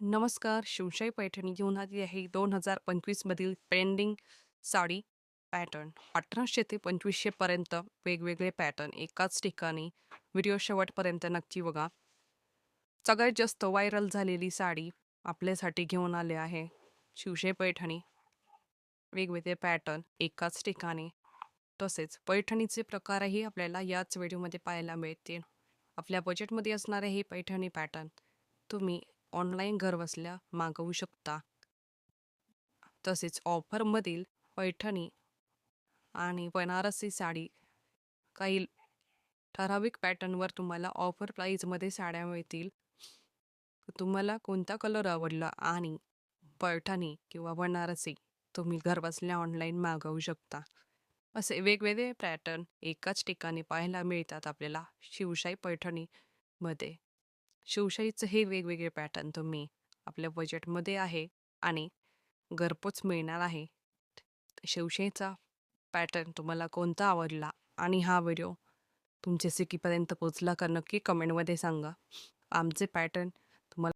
नमस्कार शिवशाही पैठणी घेऊन आली आहे दोन हजार पंचवीसमधील पेंडिंग साडी पॅटर्न. अठराशे ते पंचवीसशेपर्यंत वेगवेगळे पॅटर्न एकाच ठिकाणी. व्हिडिओ शेवटपर्यंत नक्की बघा. सगळ्यात जास्त व्हायरल झालेली साडी आपल्यासाठी घेऊन आले आहे शिवशाही पैठणी. वेगवेगळे पॅटर्न एकाच ठिकाणी. तसेच पैठणीचे प्रकारही आपल्याला याच व्हिडिओमध्ये पाहायला मिळतील. आपल्या बजेटमध्ये असणारे हे पैठणी पॅटर्न तुम्ही ऑनलाईन घरबसल्या मागवू शकता. तसेच ऑफरमधील पैठणी आणि बनारसी साडी काही ठराविक पॅटर्नवर तुम्हाला ऑफर प्राईजमध्ये साड्या मिळतील. तुम्हाला कोणता कलर आवडला आणि पैठणी किंवा बनारसी तुम्ही घरबसल्या ऑनलाईन मागवू शकता. असे वेगवेगळे पॅटर्न एकाच ठिकाणी पाहायला मिळतात आपल्याला शिवशाही पैठणीमध्ये. शिवशाहीचं हे वेगवेगळे पॅटर्न तुम्ही आपल्या बजेटमध्ये आहे आणि घरपोच मिळणार आहे. शिवशाहीचा पॅटर्न तुम्हाला कोणता आवडला आणि हा व्हिडिओ तुमच्या सिकीपर्यंत पोचला का नक्की कमेंटमध्ये सांगा. आमचे पॅटर्न